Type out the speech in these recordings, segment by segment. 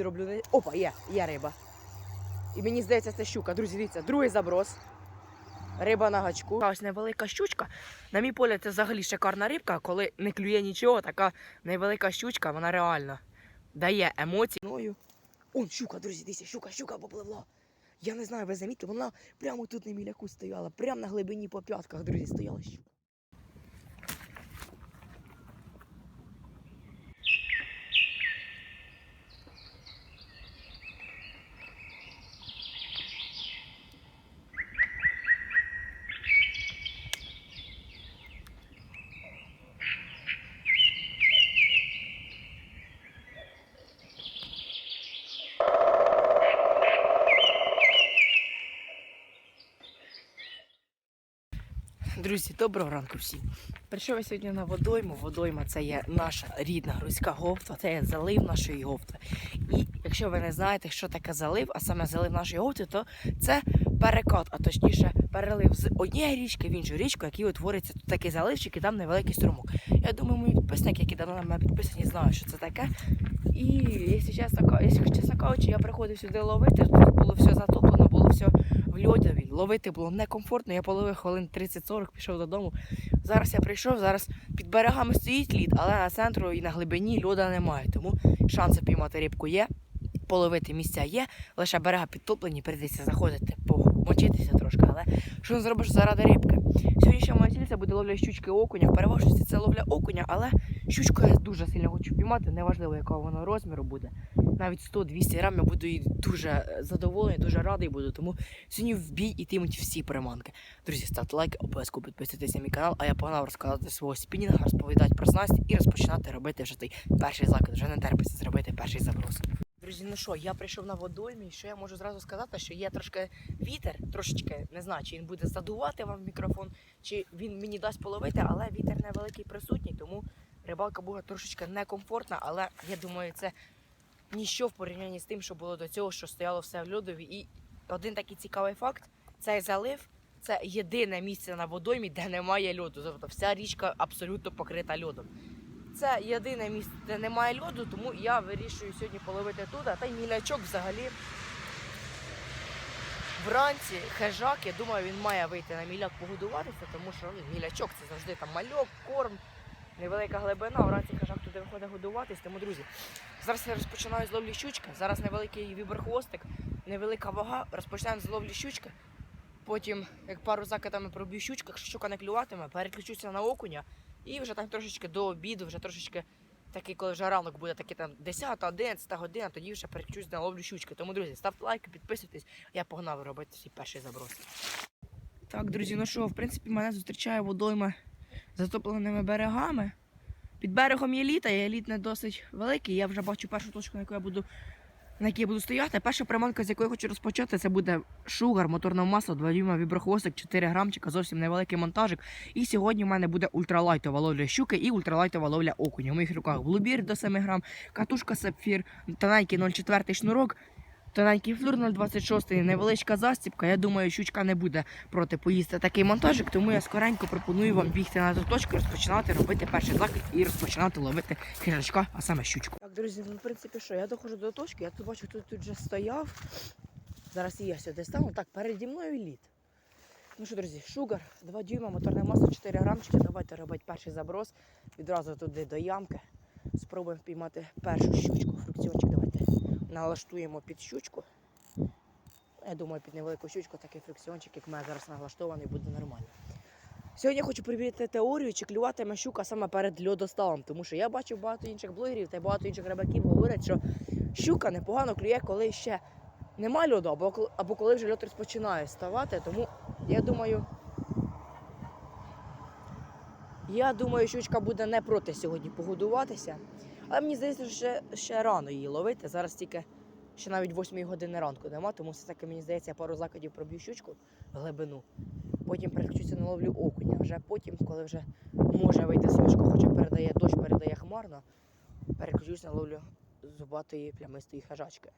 Роблю Опа, є, є риба. І мені здається, це щука. Друзі, дивіться, другий заброс. Риба на гачку. Ось невелика щучка. На мій погляд, це взагалі шикарна рибка, коли не клює нічого, така невелика щучка, вона реально дає емоції. Он щука, друзі, дивіться, щука, щука попливла. Я не знаю, ви замітили, вона прямо тут на міляку стояла, прямо на глибині по п'ятках, друзі, стояла щука. Друзі, доброго ранку всім. Прийшов я сьогодні на водойму. Водойма це є наша рідна грузька говтва, це є залив нашої говтви. І якщо ви не знаєте, що таке залив, а саме залив нашої говтви, то це перекат, а точніше перелив з однієї річки в іншу річку, який утворюється тут такий заливчик і там невеликий струмок. Я думаю, мої підписники, які давно на мене підписані, знають, що це таке. І якщо чесно, якщо чесно кажучи, я приходив сюди ловити, тут було все затоплено, було все в льодові. Ловити було некомфортно. Я половив хвилин 30-40, пішов додому. Зараз я прийшов, зараз під берегами стоїть лід, але на центру і на глибині льода немає. Тому шанси піймати рибку є, половити місця є, лише берега підтоплені, прийдеться заходити, помочитися трошки. Але що зробиш заради рибки? Сьогоднішня моя ціль це буде ловля щучки окуня. В переважності це ловля окуня, але щучку я дуже сильно хочу піймати, неважливо, якого воно розміру буде. Навіть 100-200 грам я буду і дуже е, задоволений, дуже радий буду. Тому сьогодні в бій ітимуть всі приманки. Друзі, ставте лайки, обов'язково підписуйтесь на мій канал, а я погнав розказати свого спінінга, розповідати про снасть і розпочинати робити вже той перший закид. Вже не терпиться зробити перший заброс. Друзі, ну що, я прийшов на водоймі, що я можу зразу сказати, що є трошки вітер, трошечки не знаю, чи він буде задувати вам мікрофон, чи він мені дасть половити, але вітер невеликий присутній, тому рибалка була трошечки некомфортна, але я думаю, це ніщо в порівнянні з тим, що було до цього, що стояло все в льодові. І один такий цікавий факт: цей залив це єдине місце на водоймі, де немає льоду. Тобто вся річка абсолютно покрита льодом. Це єдине місце, де немає льоду, тому я вирішую сьогодні половити туди. Та й мілячок взагалі. Вранці хижак, я думаю, він має вийти на міляк погодуватися, тому що ну, мілячок це завжди там мальок, корм, невелика глибина. Вранці хижак туди виходить годуватись. Тому, друзі, зараз я розпочинаю з ловлі щучки. Зараз невеликий вібер-хвостик, невелика вага. Розпочинаємо з ловлі щучки. Потім, як пару закидами проб'ю якщо щука не клюватиме, переключуся на окуня. І вже так трошечки до обіду, вже трошечки такий, коли вже ранок буде такий там 10 11 година, тоді вже переключусь на ловлю щучки. Тому, друзі, ставте лайки, підписуйтесь. Я погнав робити свій перший заброс. Так, друзі, ну що, в принципі, мене зустрічає водойма затопленими берегами. Під берегом є літа, є лід не досить великий. Я вже бачу першу точку, на яку я буду. На якій я буду стояти. Перша приманка, з якої хочу розпочати, це буде шугар, моторне масло, 2 дюйма віброхвостик, 4 грамчика, зовсім невеликий монтажик. І сьогодні в мене буде ультралайтова ловля щуки і ультралайтова ловля окуня. У моїх руках блубір до 7 грам, катушка сапфір, тоненький 0,4 шнурок, тоненький флюр 0,26, невеличка застіпка. Я думаю, щучка не буде проти поїсти такий монтажик, тому я скоренько пропоную вам бігти на ту точку, розпочинати робити перший закид і розпочинати ловити хижачка, а саме щучку. Так, друзі, ну в принципі, що я доходжу до точки, я тут бачу, хто тут вже стояв. Зараз і я сюди стану. Так, переді мною лід. Ну що, друзі, шугар, 2 дюйма, моторне масло, 4 грамчики. Давайте робити перший заброс. Відразу туди до ямки. Спробуємо впіймати першу щучку. Фрикціончик давайте налаштуємо під щучку. Я думаю, під невелику щучку такий фрикціончик, як в мене зараз налаштований, буде нормально. Сьогодні я хочу перевірити теорію, чи клюватиме щука саме перед льодоставом, тому що я бачив багато інших блогерів та багато інших рибаків говорять, що щука непогано клює, коли ще нема льоду, або, або коли вже льод розпочинає ставати. Тому я думаю, я думаю, щучка буде не проти сьогодні погодуватися. Але мені здається, що ще, ще рано її ловити. Зараз тільки ще навіть 8 години ранку нема, тому все-таки мені здається, я пару закидів проб'ю щучку в глибину. Потім переключуся на ловлю окуня. Вже потім, коли вже може вийти сонечко, хоча передає дощ, передає хмарно, переключусь на ловлю зубатої плямистої хижачки.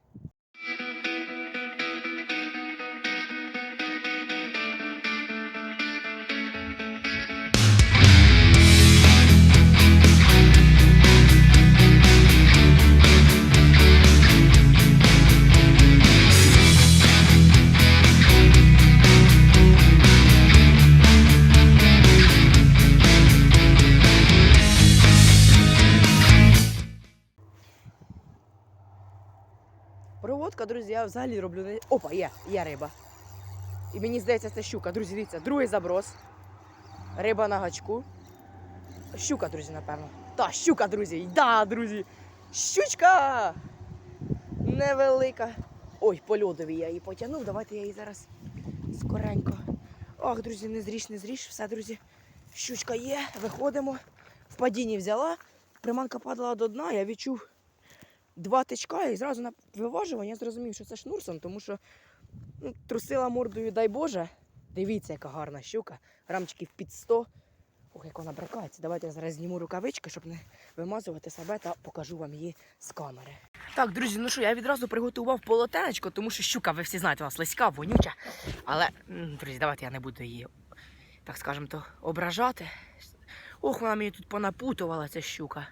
Проводка, друзі, я взагалі роблю. Опа, є, є риба. І мені здається, це щука. Друзі, дивіться, другий заброс. Риба на гачку. Щука, друзі, напевно. Та, щука, друзі. Да, друзі. Щучка! Невелика. Ой, по льодові я її потягнув. Давайте я її зараз скоренько. Ох, друзі, не зріж, не зріж. Все, друзі. Щучка є, виходимо. В падінні взяла. Приманка падала до дна, я відчув два тичка і зразу на виважування я зрозумів, що це шнурсон, тому що ну, трусила мордою, дай Боже. Дивіться, яка гарна щука. Рамчиків під 100. Ох, як вона бракається. Давайте я зараз зніму рукавички, щоб не вимазувати себе та покажу вам її з камери. Так, друзі, ну що, я відразу приготував полотенечко, тому що щука, ви всі знаєте, у нас лиська, вонюча. Але, друзі, давайте я не буду її, так скажемо, то ображати. Ох, вона мені тут понапутувала ця щука.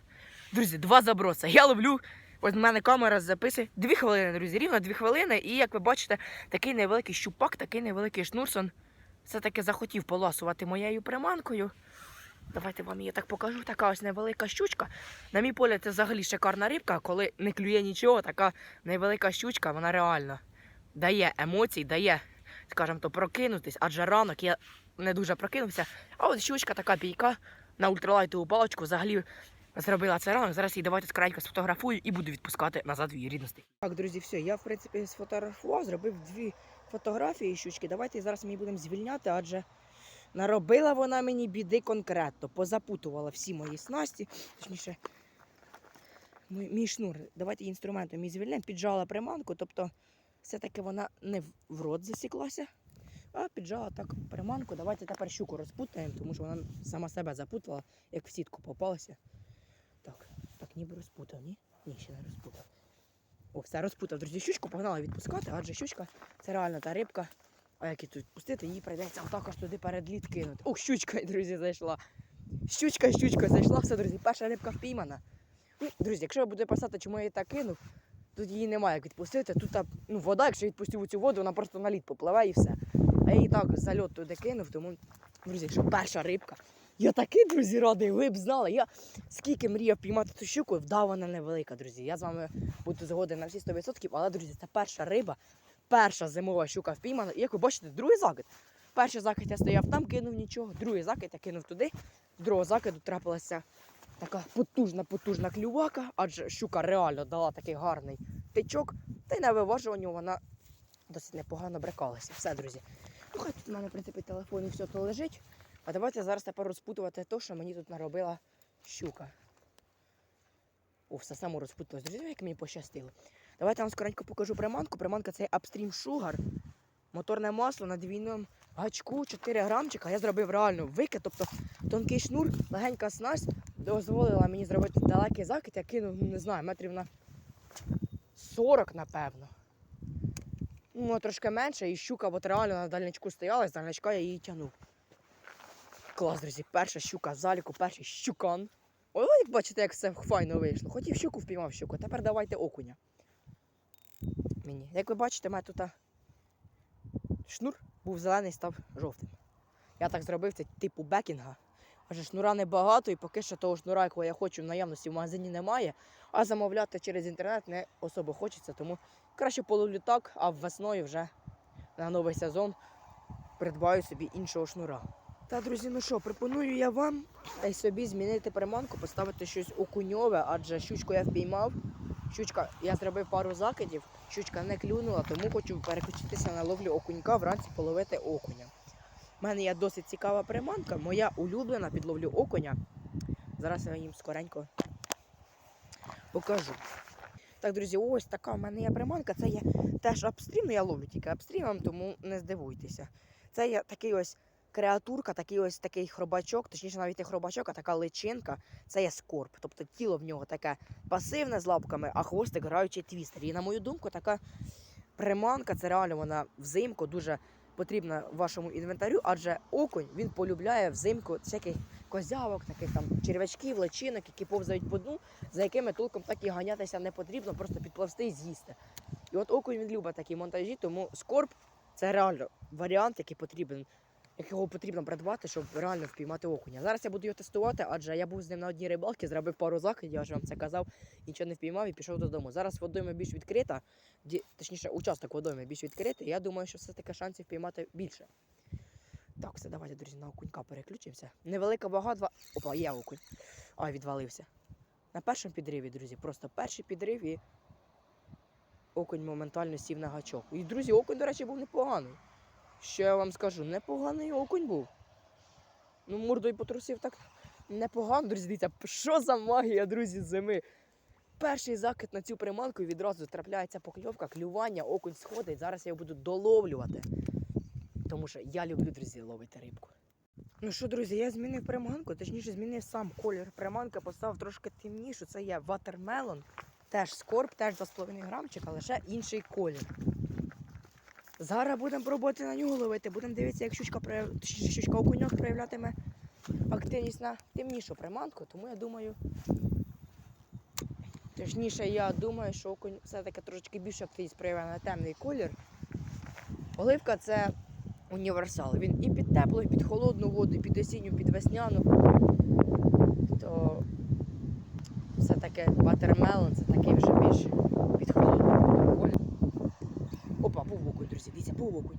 Друзі, два заброса. Я ловлю. Ось в мене камера записує. Дві хвилини, друзі, рівно дві хвилини. І як ви бачите, такий невеликий щупак, такий невеликий шнурсон. Все-таки захотів поласувати моєю приманкою. Давайте вам її так покажу. Така ось невелика щучка. На мій погляд, це взагалі шикарна рибка, коли не клює нічого, така невелика щучка, вона реально дає емоцій, дає, скажімо то, прокинутись, адже ранок я не дуже прокинувся. А от щучка така бійка на ультралайтову паличку взагалі зробила це ранок. Зараз її давайте скоренько сфотографую і буду відпускати назад в її рідності. Так, друзі, все, я в принципі сфотографував, зробив дві фотографії щучки. Давайте зараз ми будемо звільняти, адже наробила вона мені біди конкретно, позапутувала всі мої снасті, точніше, мій, мій шнур. Давайте інструментом її звільнемо, піджала приманку, тобто все-таки вона не в рот засіклася. А піджала так приманку. Давайте тепер щуку розпутаємо, тому що вона сама себе запутала, як в сітку попалася. Так, так ніби розпутав, ні? Ні, ще не розпутав. О, все розпутав. Друзі, щучку погнали відпускати, адже щучка це реально та рибка. А як її тут пустити, її прийдеться отак аж туди перед лід кинути. Ух, щучка, друзі, зайшла. Щучка, щучка зайшла, все, друзі, перша рибка впіймана. Ну, друзі, якщо ви будете писати, чому я її так кинув, тут її немає як відпустити. Тут та, ну, вода, якщо відпустив у цю воду, вона просто на лід попливе і все. А я її так зальот туди кинув, тому, друзі, якщо перша рибка. Я такий, друзі, радий, ви б знали. Я скільки мріяв піймати цю щуку, вдав вона невелика, друзі. Я з вами буду згоден на всі 100%, але, друзі, це перша риба, перша зимова щука впіймана. І як ви бачите, другий закид. Перший закид я стояв там, кинув нічого, другий закид я кинув туди. Другого закиду трапилася така потужна, потужна клювака, адже щука реально дала такий гарний тичок, та й на виважуванню вона досить непогано брикалася. Все, друзі. Ну, хай тут у мене, в принципі, телефон і все то лежить. А давайте зараз тепер розпутувати те, що мені тут наробила щука. О, все само розпуталось. Друзі, як мені пощастило. Давайте я вам скоренько покажу приманку. Приманка це Upstream Sugar. Моторне масло на двійному гачку 4 грамчика. Я зробив реально викид, тобто тонкий шнур, легенька снасть дозволила мені зробити далекий закид. Я кинув, ну, не знаю, метрів на 40, напевно. Ну, трошки менше, і щука от реально на дальничку стояла, з дальничка я її тягнув. Клас, друзі, перша щука заліку, перший щукан. Ой, як бачите, як все файно вийшло. Хотів щуку, впіймав щуку. Тепер давайте окуня. Мені. Як ви бачите, у мене тут шнур був зелений, став жовтим. Я так зробив це типу бекінга. Адже шнура небагато, і поки що того шнура, якого я хочу в наявності в магазині немає. А замовляти через інтернет не особо хочеться, тому краще половлю так, а весною вже на новий сезон придбаю собі іншого шнура. Та, друзі, ну що, пропоную я вам собі змінити приманку, поставити щось окуньове, адже щучку я впіймав. Щучка, я зробив пару закидів, щучка не клюнула, тому хочу переключитися на ловлю окунька, вранці половити окуня. У мене є досить цікава приманка, моя улюблена під ловлю окуня. Зараз я їм скоренько покажу. Так, друзі, ось така в мене є приманка. Це є теж апстрім, ну я ловлю тільки апстрімом, тому не здивуйтеся. Це є такий ось креатурка, такий ось такий хробачок, точніше навіть не хробачок, а така личинка. Це є скорб. Тобто тіло в нього таке пасивне з лапками, а хвостик граючий твістер. І на мою думку, така приманка, це реально вона взимку дуже потрібна вашому інвентарю, адже окунь він полюбляє взимку всяких козявок, таких там черв'ячків, личинок, які повзають по дну, за якими толком так і ганятися не потрібно, просто підпливсти і з'їсти. І от окунь він любить такі монтажі, тому скорб це реально варіант, який потрібен якого потрібно придбати, щоб реально впіймати окуня. Зараз я буду його тестувати, адже я був з ним на одній рибалці, зробив пару закидів, я ж вам це казав, нічого не впіймав і пішов додому. Зараз водойма більш відкрита, ді- точніше, участок водойми більш відкритий. Я думаю, що все-таки шансів впіймати більше. Так, все, давайте, друзі, на окунька переключимося. Невелика вага, два. Опа, є окунь. Ай, відвалився. На першому підриві, друзі, просто перший підрив і окунь моментально сів на гачок. І, друзі, окунь, до речі, був непоганий. Що я вам скажу, непоганий окунь був. Ну, мордою потрусив так непогано, друзі. Дивіться, що за магія, друзі, зими. Перший закид на цю приманку і відразу трапляється покльовка, клювання, окунь сходить. Зараз я його буду доловлювати. Тому що я люблю, друзі, ловити рибку. Ну що, друзі, я змінив приманку, точніше змінив сам колір приманки, поставив трошки темнішу. Це є ватермелон, теж скорб, теж 2,5 грамчика, лише інший колір. Зараз будемо пробувати на нього ловити, будемо дивитися, як щучка, прояв... щучка окуньок проявлятиме активність на темнішу приманку, тому я думаю. Точніше, я думаю, що окунь все-таки трошечки більше активність проявляє на темний колір. Оливка це універсал. Він і під теплу, і під холодну воду, і під осінню, і під весняну. То все-таки ватермелон це такий вже більш під холодну воду колір. Опа, був окунь, друзі, дивіться, був окунь.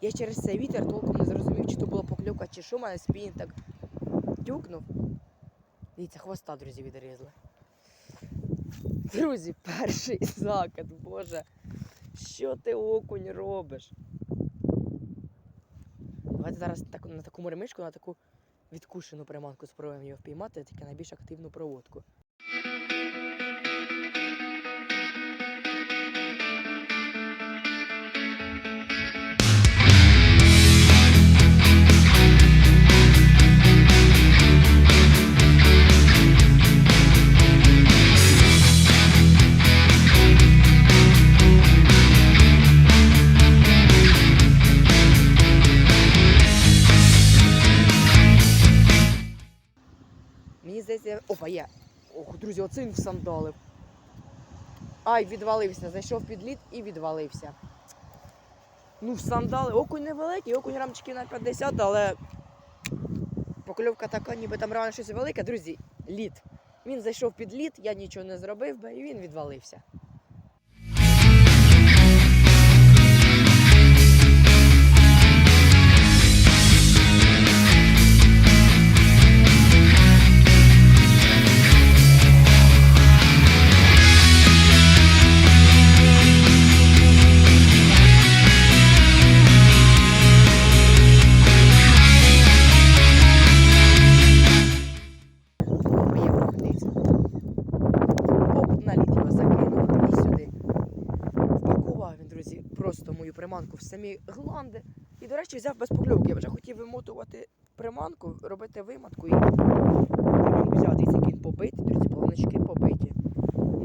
Я через цей вітер толком не зрозумів, чи то була покльовка, чи що мене спін так тюкнув. Дивіться, хвоста, друзі, відрізали. Друзі, перший закид, боже. Що ти окунь робиш? Давайте зараз так, на таку моремишку, на таку відкушену приманку спробуємо його впіймати, тільки найбільш активну проводку. Є. Ох, друзі, оце він всандалив. Ай, відвалився. Зайшов під лід і відвалився. Ну, всандали. Окунь невеликий, окунь грамчиків на 50, але покльовка така, ніби там реально щось велике. Друзі, лід. Він зайшов під лід, я нічого не зробив би, і він відвалився. Взяв без покльовки. Я вже хотів вимотувати приманку, робити виматку і взяти взяв, кінь побитий, друзі, плавнички побиті.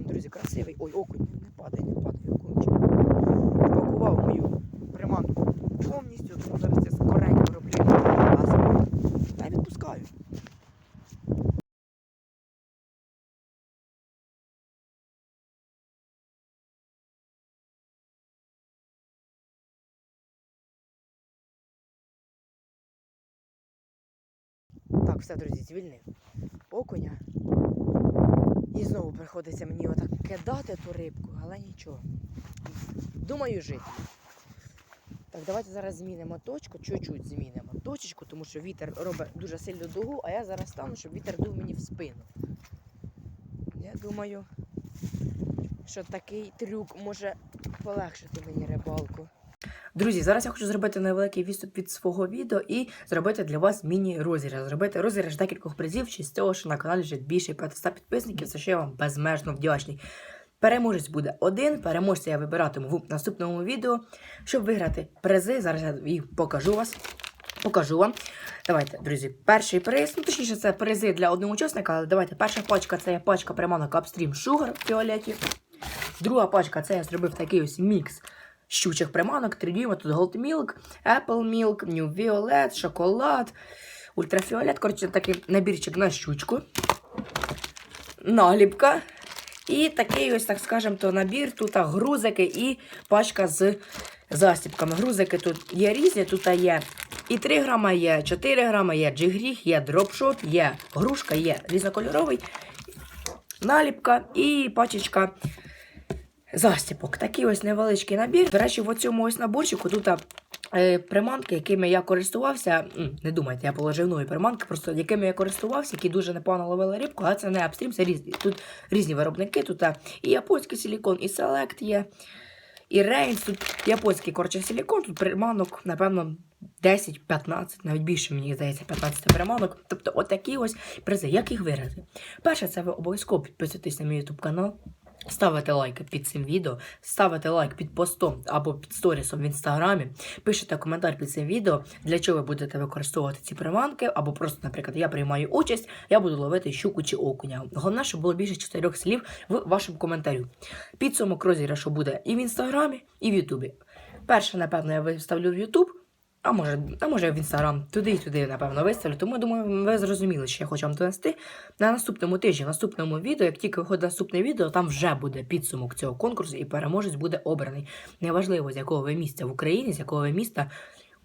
Друзі, красивий. Ой, окунь, не падай, не падай, окунчик. Пакував мою приманку повністю, зараз я скоренько роблю. Та відпускаю. Все, друзі, звільнив окуня. І знову приходиться мені отак кидати ту рибку, але нічого. Думаю, жити. Так, давайте зараз змінимо точку, чуть-чуть змінимо точечку, тому що вітер робить дуже сильну дугу, а я зараз стану, щоб вітер дув мені в спину. Я думаю, що такий трюк може полегшити мені рибалку. Друзі, зараз я хочу зробити невеликий відступ від свого відео і зробити для вас міні-розіграш. Зробити розіграш декількох призів, чи з того, що на каналі вже більше 500 підписників, за що я вам безмежно вдячний. Переможець буде один, переможця я вибиратиму в наступному відео. Щоб виграти призи, зараз я їх покажу вас. Покажу вам. Давайте, друзі, перший приз. Ну, точніше, це призи для одного учасника, але давайте. Перша пачка це є пачка приманок Upstream Sugar в фіолеті. Друга пачка це я зробив такий ось мікс щучих приманок, 3 дюйма, тут Gold Milk, Apple Milk, New Violet, шоколад, ультрафіолет. Коротше, такий набірчик на щучку. Наліпка. І такий ось, так скажемо, то набір. Тут грузики і пачка з застіпками. Грузики тут є різні, тут є І 3 грама є, 4 грама є джигріх, є дропшот, є грушка, є різнокольоровий, наліпка і пачечка застіпок. Такий ось невеличкий набір. До речі, в цьому ось наборчику тут е, приманки, якими я користувався. Не думайте, я положив нові приманки, просто якими я користувався, які дуже непогано ловили рибку, а це не апстрім, це різні. Тут різні виробники, тут і японський силікон, і Select є, і Рейнс, тут японський коротше силікон, тут приманок, напевно. 10-15, навіть більше, мені здається, 15 приманок. Тобто, отакі ось призи. Як їх виграти? Перше, це ви обов'язково підписуйтесь на мій YouTube канал. Ставите лайки під цим відео, ставите лайк під постом або під сторісом в інстаграмі, пишете коментар під цим відео, для чого ви будете використовувати ці приманки, або просто, наприклад, я приймаю участь, я буду ловити щуку чи окуня. Головне, щоб було більше чотирьох слів в вашому коментарю. Підсумок розіграшу буде і в інстаграмі, і в Ютубі. Перше, напевно, я виставлю в Ютуб. А може, а може в інстаграм, туди і туди, напевно, виставлю. Тому думаю, ви зрозуміли, що я хочу вам донести. На наступному тижні, наступному відео, як тільки виходить наступне відео, там вже буде підсумок цього конкурсу, і переможець буде обраний. Неважливо, з якого ви місця в Україні, з якого ви міста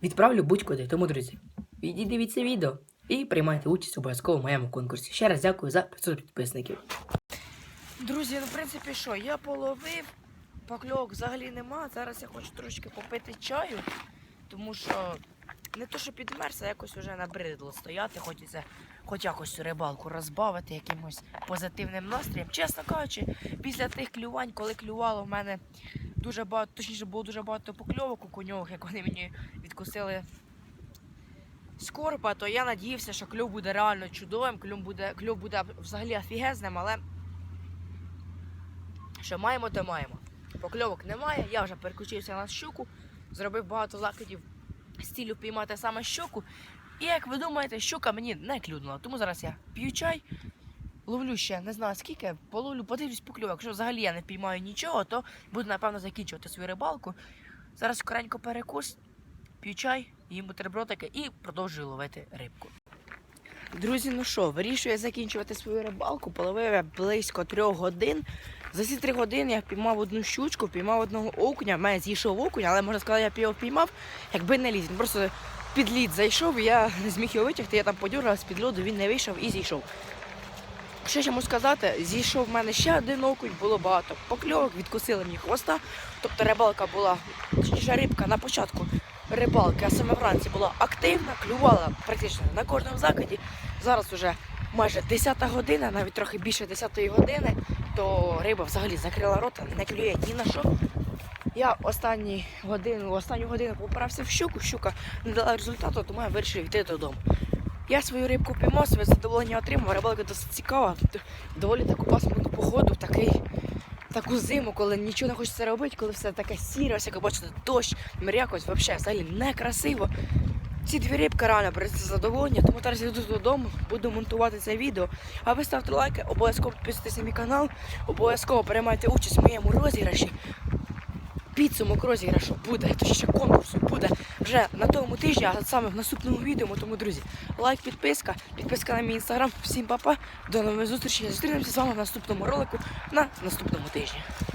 відправлю будь-куди. Тому, друзі, ідіть дивіться відео і приймайте участь обов'язково в моєму конкурсі. Ще раз дякую за 500 підписників. Друзі, ну в принципі, що, я половив, покльовок взагалі нема. Зараз я хочу трошки попити чаю, тому що не то, що підмерз, а якось вже набридло стояти, хочеться хоч якось цю рибалку розбавити якимось позитивним настроєм. Чесно кажучи, після тих клювань, коли клювало в мене дуже багато, точніше було дуже багато покльовок у коньових, як вони мені відкусили скорпа, то я надіявся, що клюв буде реально чудовим, клюв буде, клюв буде взагалі офігезним, але що маємо, то маємо. Покльовок немає, я вже переключився на щуку, зробив багато закидів з ціллю піймати саме щуку. І як ви думаєте, щука мені не клюнула. Тому зараз я п'ю чай, ловлю ще не знаю скільки, половлю, подивлюсь покльовок. Якщо взагалі я не піймаю нічого, то буду напевно закінчувати свою рибалку. Зараз скоренько перекус, п'ю чай, їм бутербродики і продовжую ловити рибку. Друзі, ну що, вирішую закінчувати свою рибалку. Половив я близько трьох годин. За ці три години я піймав одну щучку, піймав одного окуня. В мене зійшов окунь, але можна сказати, я його піймав, якби не ліз. Він просто під лід зайшов, я не зміг його витягти, я там подюргав з-під льоду, він не вийшов і зійшов. Що ще можу сказати, зійшов в мене ще один окунь, було багато покльовок, відкусили мені хвоста. Тобто рибалка була, точніше рибка на початку рибалки, а саме вранці була активна, клювала практично на кожному закиді. Зараз вже майже 10 година, навіть трохи більше 10 години, то риба взагалі закрила рота, не клює ні на що. Я останні годину, останню годину поправився в щуку, щука не дала результату, тому я вирішив йти додому. Я свою рибку піймав, своє задоволення отримав, рибалка досить цікава. Доволі таку пасмурну погоду, такий, таку зиму, коли нічого не хочеться робити, коли все таке сіре, ось як бачите, дощ, мрякось, взагалі, взагалі некрасиво. Ці дві рибки реально принесли задоволення, тому зараз я йду додому, буду монтувати це відео. А ви ставте лайки, обов'язково підписуйтесь на мій канал, обов'язково приймайте участь в моєму розіграші. Підсумок розіграшу буде, точніше конкурсу буде вже на тому тижні, а саме в наступному відео. Тому, друзі, лайк, підписка, підписка на мій інстаграм. Всім па-па, до нових зустрічей. Зустрінемося з вами в наступному ролику на наступному тижні.